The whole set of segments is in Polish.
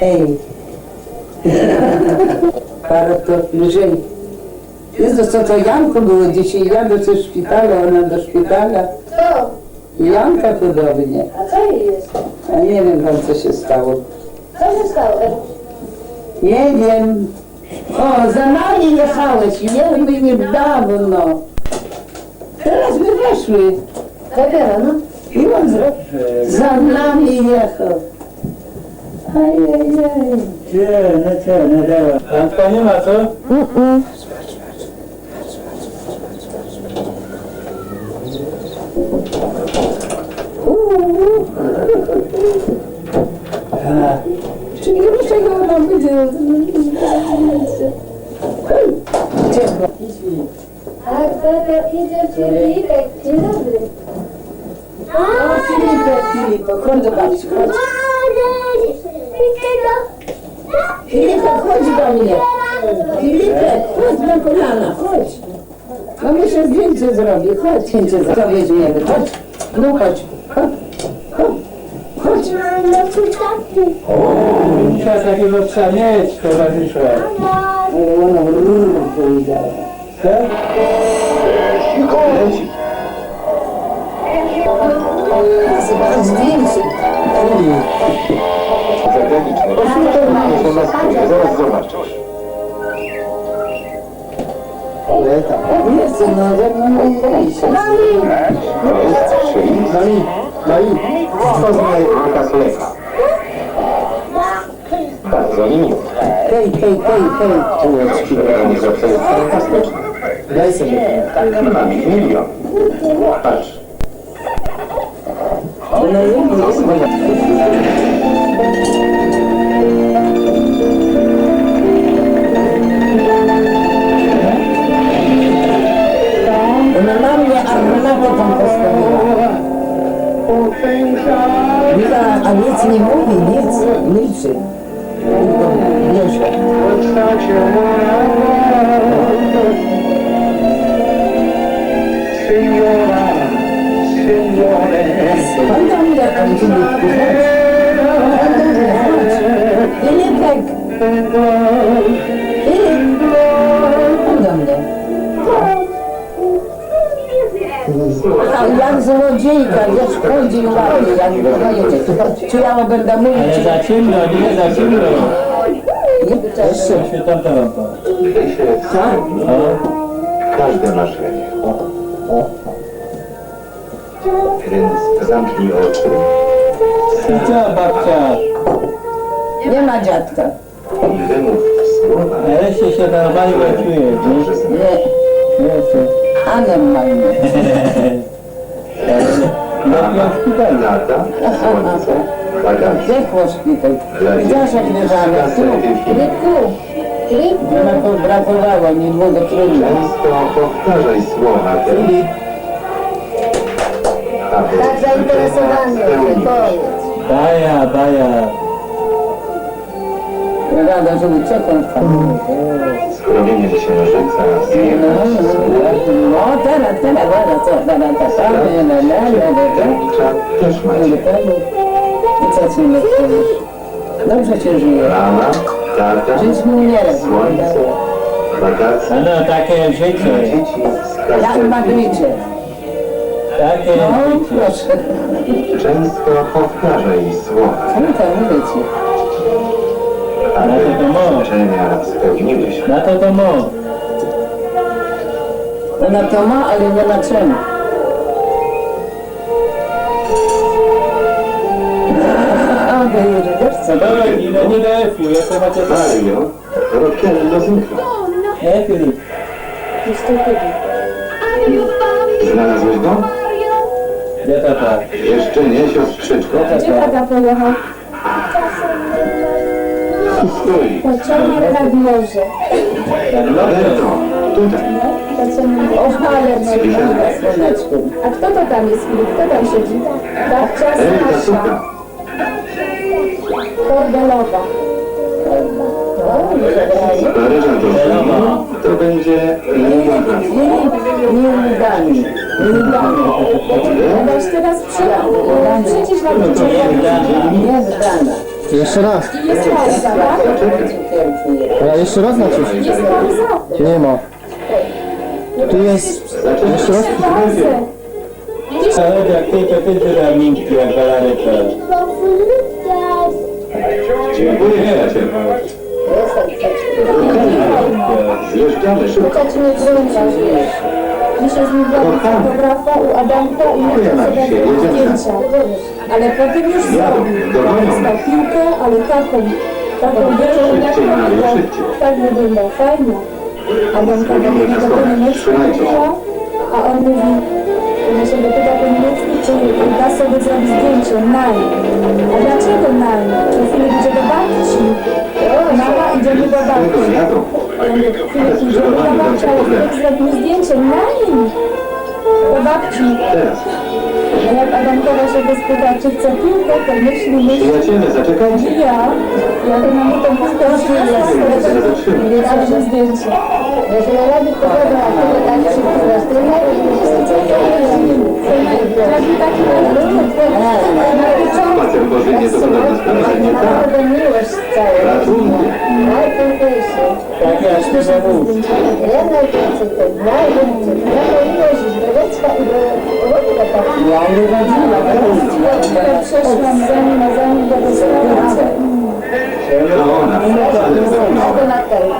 Ej. Parę to bliżej. Jezu, co to Janko było dzisiaj? Ja do szpitala, ona do szpitala. Co? Janka podobnie. A co jej jest? A nie wiem tam co się stało. Co się stało? Nie wiem. O, za nami jechałeś. Nie my nie dawno. Teraz my weszły. Dopiero, no. I on za nami jechał. Ajajaj. Nie, no co, no dała. Antka nie ma co? A, Czy nie muszę go robić? Ciepło. Tak, tak, idzie Filipek. Chodź do mnie. Filipek, chodź na kolana, chodź. No my się zdjęcie zrobi, chodź, zdjęcie zrobi, weźmiemy, chodź. No chodź, chodź, chodź, chodź. Trzeba takiego psa mieć, towarzysza. Ale ona rurą powiedziała. Co? Zobacz zdjęcie. Zaraz zobaczysz. Nie chcę, no, jak mam wejść. Czyli No i, no i. poznaj Lukas Lecha. Bardzo mi miło. Hej, hej, hej, hej. Uczciwe organizacja jest fantastyczna. Daj sobie. Mam ich milion. Patrz. No i jest moja. Ona na mnie armatę tam postawiła. Mila, a nic nie mówi, nic, milczy. Tylko jak złodziejka, wiesz, chodzi i łapie, jak wychodzi. Czy ja będę mówić, Ale za ciemno, nie za ciemno. nie? Jeszcze. Świetna lampa. Tak. No. Każde marzenie. Więc zamknij oczy I co, babcia? Nie ma dziadka. i wymów słowa. Nareszcie się normalnie czujesz. Nie, nie? Jeszcze. Anem ma w szpitalu. Lata, słońce, bagaże. Ciepło szpital. Widziałeś jak leżamy? Tu. Filipku. Ona to brakowało, nie było trudno. Często powtarzaj słowa te, Tak zainteresowany. Powiedz. Baja, baja. Rada, żeby czekał tam. Skromienie księżyca, No, słów. no, teraz, teraz, teraz, co? Teraz, teraz, teraz, też macie. I co ci? Dobrze cię żyje. Mama, tata, Żyć mu nie raz. słońce, wakacje, No, no, takie życie. dzieci Jak każdej magnicie. Takie No, życie. proszę. Często powtarzaj słowa, Co to mówię ci? Na to to spełniły się. Na to to mo. Ona to ma, ale nie ma czym. Co? Dobra, nie, no nie do F-u, to macie dalej. Mario, rokiel do znikła. Nie, Filip. Znalazłeś go? Jeszcze nie, siostrzyczko. Gdzie tata pojechał? Pociągiem nad morze. Roberto, tutaj. Pociągiem O, ale nie ma słoneczku. A kto to tam jest, Filip? Kto tam siedzi? Babcia suka. Kordelowa. Paryża do Rzymu, to będzie Leningrad. Nieudany. Nieudany. Adaś teraz przyjechał. Przecież na Nie, pociągiem. Dana. Nieudana. Jeszcze raz. Jest tak? A jeszcze raz. Jest pauza. Nie ma. Tu jest... Jeszcze raz? Jak ty, to ty tyle miękki jak galaretka. Dziękuję. Zjeżdżamy szybko. Dzisiaj zmieniamy fotografa u Adamka i dzisiaj, zobaczyć jedziemy. zdjęcia. Ale potem już zrobił. Dostał piłkę, ale taką, taką jak szybciej. tak wygląda, fajnie. Adamka do niego po niemiecku mówiła, a on mówi, ona się dopyta po niemiecku, czy da sobie zrobić zdjęcie, nein. A dlaczego nein? Czy Filip idzie do babci? Mama, idziemy do babci. Ale Filip zrobimy zdjęcie, nein. Do babci. Teraz. A jak Adamkowa się go spyta, czy chce piłkę, to myśli, myśli, Przyjaciele, zaczekajcie. ja, ja to mam tą piłkę, że ja Zaczynamy. zrobię zdjęcie. Jeżeli robi pogoda, a tyle Ja nie rodziła, Ja przeszłam zanim, a zanim do restauracji. To ona. Ale A zapomniałem. to matka ryba.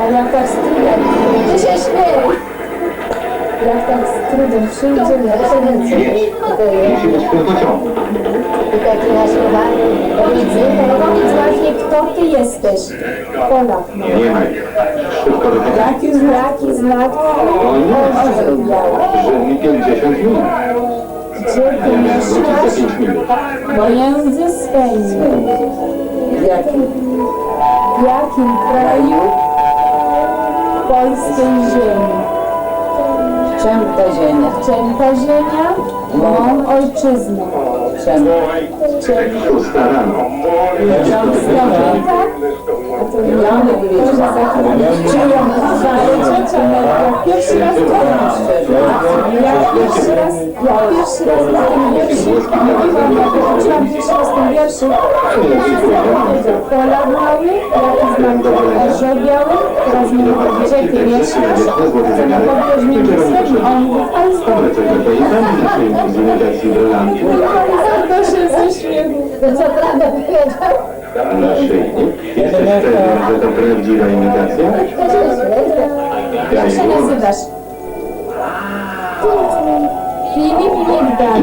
A jak tak z trudem, Ty się śmiej. jak tak z trudem przyjdzie, Ja. To jest. Musi być w pociągu. I taki naśmiewany. Powiedzy, powiedz właśnie, kto ty jesteś? Polak. Nie ma. Jaki znak, jaki znak? O nie. Że mi 50 minut. Gdzie ty mieszkasz? 5 minut. Pomiędzy Speniem. Jaki? W jakim kraju polskiej ziemi? Czemu ta ziemia? Cięta ziemia, mą ojczyznę. Czemu? Szósta rano. Tak? Ja mówię, że za Czyją ciocia jak pierwszy raz ja pierwszy raz, ja pierwszy raz na tym wierszu mówiłam, jak uczyłam pierwszy raz ten powiedział pola mały, jaki znam orzeł biały, teraz mi mówi, gdzie ty mieszkasz, co na wysłać, a on mówi, Ale Polsce. coś do tej sami naszej cywilizacji w Irlandii. To się ze śmiechu. to co prawda powiedział? Naszyjnik. Jesteś pewien, że to prawdziwa imitacja? To się śmieje. Jak się nazywasz? Filip Niegdan.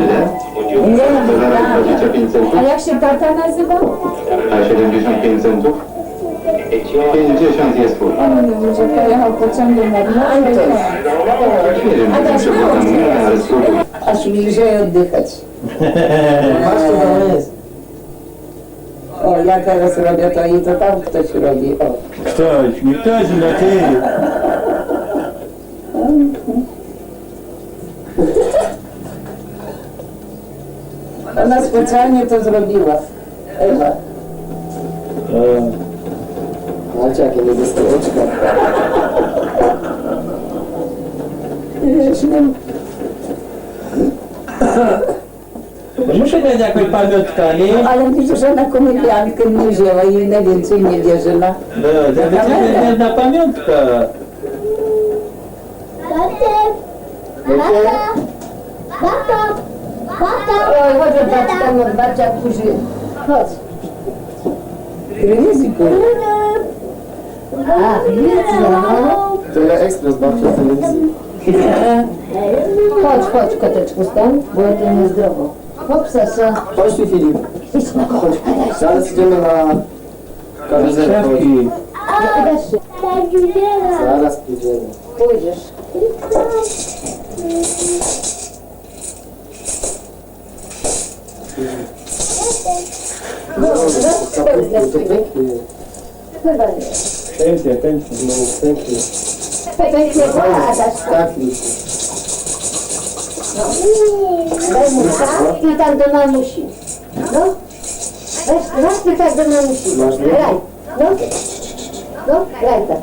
Ile? To zaraz 25 centów? A jak się tata nazywa? A 75 centów? 50 jest twój. On mówi, że pojechał pociągiem morze i to. Nie wiem, tam mówi, ale spróbuj. Aż mi lżej oddychać. Masz to tam jest. O, ja teraz robię to i to tam ktoś robi. O. Ktoś, nie ktoś, no ty. Ona specjalnie to zrobiła. Ewa. O, Macie jakie nie dostałeczka. Muszę dać jakąś pamiątkę, nie? Ale widzisz, że na komediankę nie wzięła i najwięcej nie bierze na... No, to będzie jedna pamiątka. Oj, chodź od babci, tam od babcia kurzy. Chodź. Ryzyko. A, widzę, no. Tyle ekspres babcia w telewizji. Chodź, chodź, koteczku, stąd, bo to niezdrowo. Hop, sasa. Chodź tu Filip. Idź na Chodź. Zaraz idziemy na karuzelę. Szafki. Weź się. Zaraz pójdziemy. Pójdziesz. No, no, To pięknie. chyba nie. Pięknie, pięknie. No pięknie. Pięknie, wola, Adaś. Tak, Daj mu tak i tak do mamusi. No. Weź, raz i tak do mamusi. Graj. No. No, graj tak.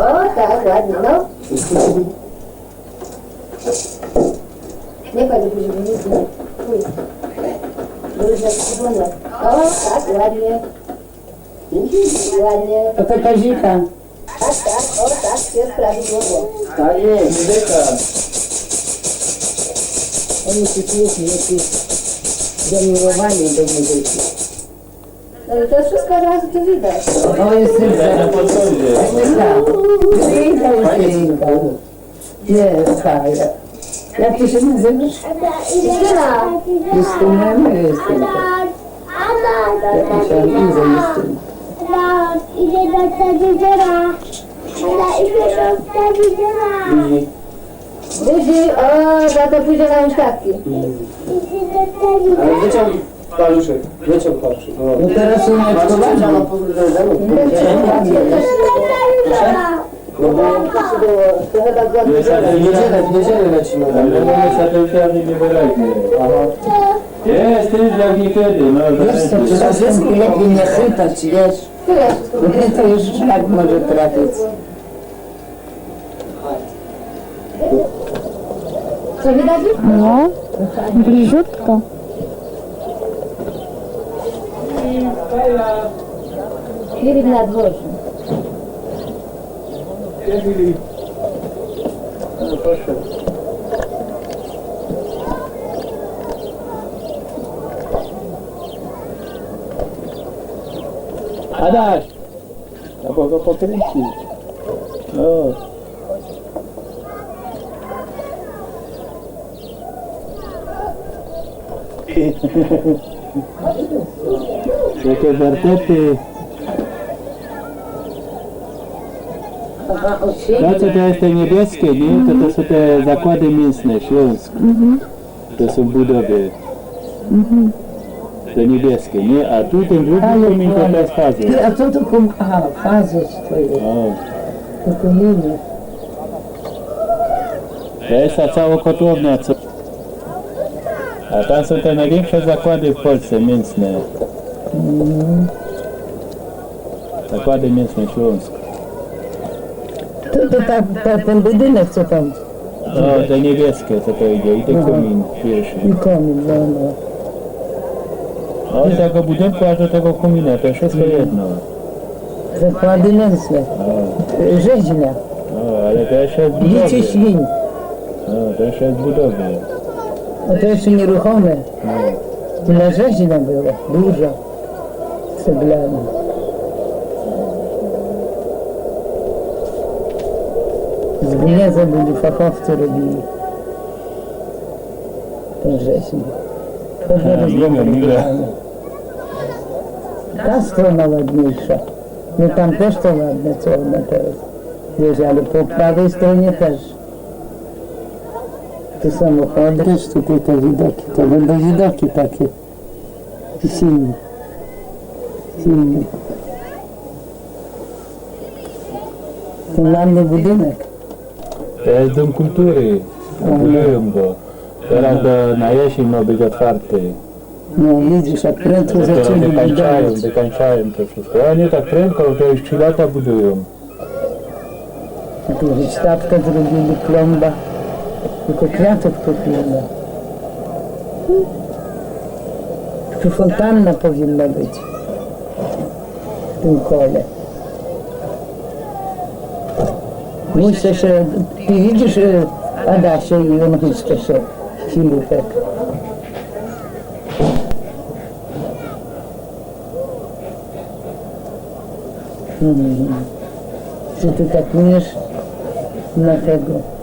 O, tak, ładnie, no. Nie kładź buzi, bo nic nie. Pójdź. Różne przypomnę. O, tak, ładnie. Ładnie. To to kazika. Tak, tak, o tak, jest prawidłowo. Tak jest. Muzyka. Oni się pięknie, jakieś zamiłowanie do muzyki. No i to wszystko od razu tu widać. O, jest Sylwia. Justyna. Jest, tak. Jak ty się nazywasz? Justyna! Justyna, no Justyna. Ja myślałam, Iza Justyna. Idę do telewizora. Idę do telewizora. Buzi, o, za to pójdzie na telewizora. Ale wyciąg paluszek, wyciąg paluszek. No. No teraz Patrzcie, poważnie. na powrócenie. No bo To go Jest w niedzielę, w niedzielę lecimy. Ale mamy satelitarnie niewyraźnie. Aha. Jest, ty jak niekiedy, no Wiesz co, wszystko lepiej nie chytać, wiesz? Tyle. To już szlak może trafić. Co widać? No, bliziutko. Filip na dworzu. No proszę. Adaś! Albo go pokręcić. No. Jakie wertety. Aha, o To co to jest te niebieskie, nie? To to są te zakłady mięsne, Śląsk. To są budowy. Te niebieskie, nie? A tu ten drugi komin to jest fazy. Ty, a co to kum... Aha, fazus twoje. O, To kominy. to jest ta cała kotłownia, co... A tam są te największe zakłady w Polsce, mięsne. Zakłady mięsne Śląsk. To, to ta, ta, ten budynek, co tam. No, te niebieskie, co to idzie, i ten komin pierwszy. I komin, no, no. Od tego budynku aż do tego komina, to wszystko jedno. Zakłady nędzne. O, Rzeźnia. o, ale to jeszcze jest budowy. świń. No, to jeszcze jest budowy. A to jeszcze nieruchome. Tyle rzeźnia było. Dużo. Ceglana. Z gniezda byli fachowcy robili. A, miłe, miłe. rozbudowane. Ta strona ładniejsza. No tam też to ładne, co ona teraz. Wiesz, ale po prawej stronie też. Te samochody. Też tutaj te widoki, to będą widoki takie. Silne. Silne. Ten ładny budynek. To jest dom kultury. Budują go. Teraz do, na jesień ma być otwarty. No widzisz, jak prędko Dopiero zaczęli wykańczają, budować. to wszystko. A nie tak prędko, to już 3 lata budują. Tu stawkę zrobili, plomba. Tylko kwiatek popilno. Tu fontanna powinna być. W tym kole. Muszę się, ty widzisz e, Adasie i on chce się Filipek. Mhm. Czy ty tak umiesz na tego?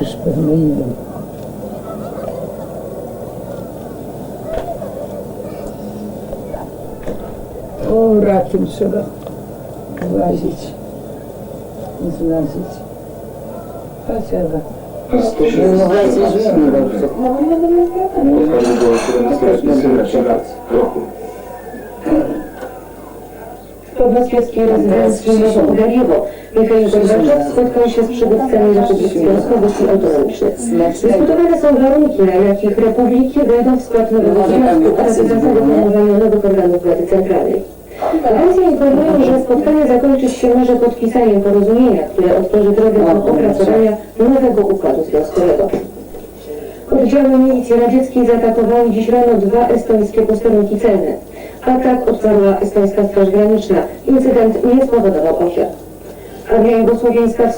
Już pewno idą. O, rakiem trzeba złazić. Złazić. Ewa. No właśnie, żyjemy dobrze. Pozwolił go 17 lat roku. Podlaskiego rezydencji Szymona Udariewo. Michał Gorbaczov spotkał się z przywódcami Republik Związkowych i Autonomicznych. Dyskutowane są warunki, na jakich republiki wejdą w skład nowego związku oraz zasady formowania nowych organów władzy centralnej. Agencja informują, że spotkanie zakończyć się może podpisaniem porozumienia, które otworzy drogę do opracowania nowego układu związkowego. Oddziały milicji radzieckiej zaatakowały dziś rano dwa estońskie posterunki celne. Atak odparła estońska Straż Graniczna. Incydent nie spowodował ofiar. alguém Gostaria de estar